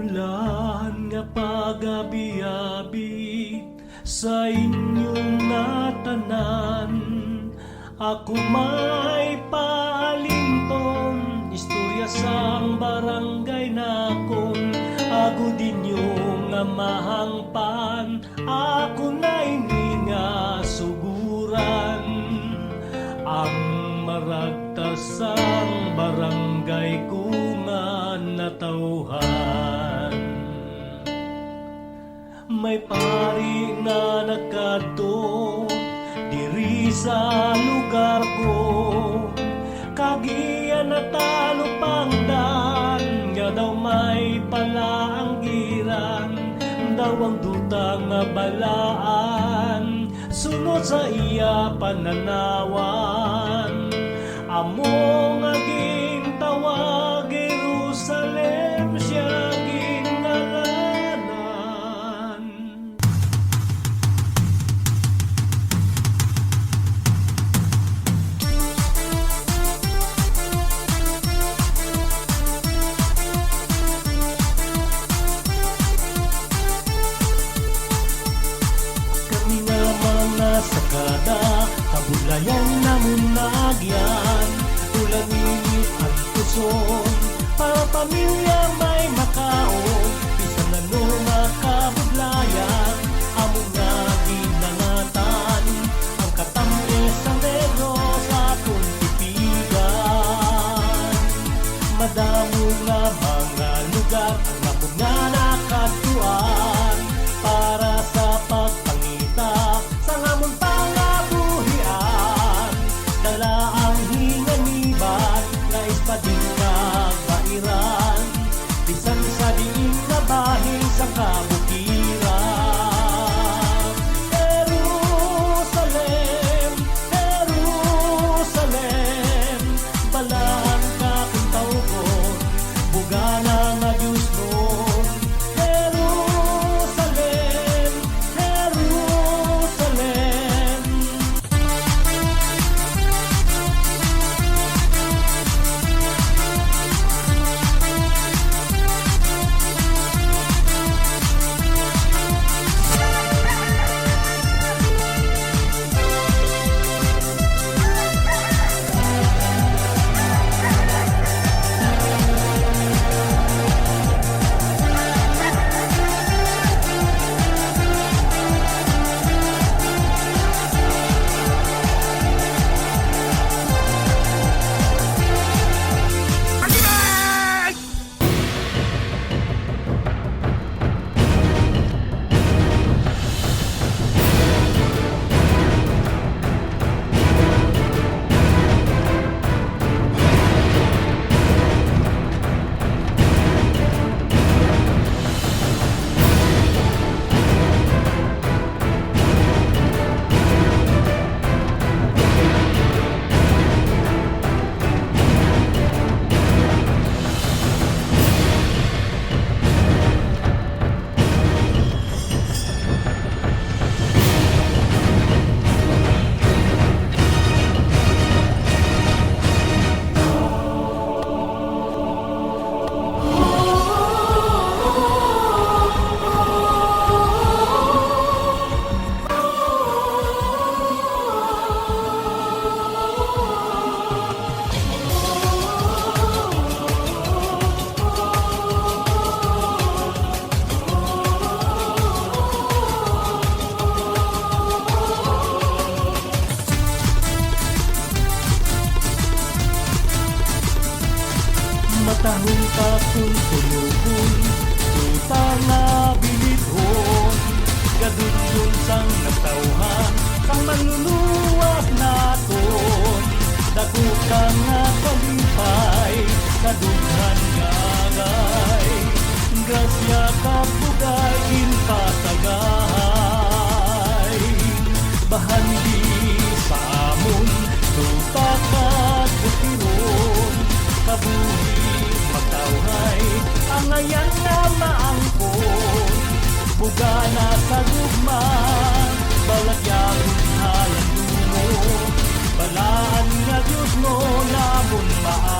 ulan nga pagabi-abi sa inyong natanan ako may pa may pari nga nagkadto Diri sa lugar ko. Kagiya na talo pangdan Nga daw may palaanggiran Daw ang dutang nga balaan. Sunod sa iya pananawan Amo nga Bumagyag, tulad at puson Para pamilya may makao, isa na lumakabuglayan 滚吧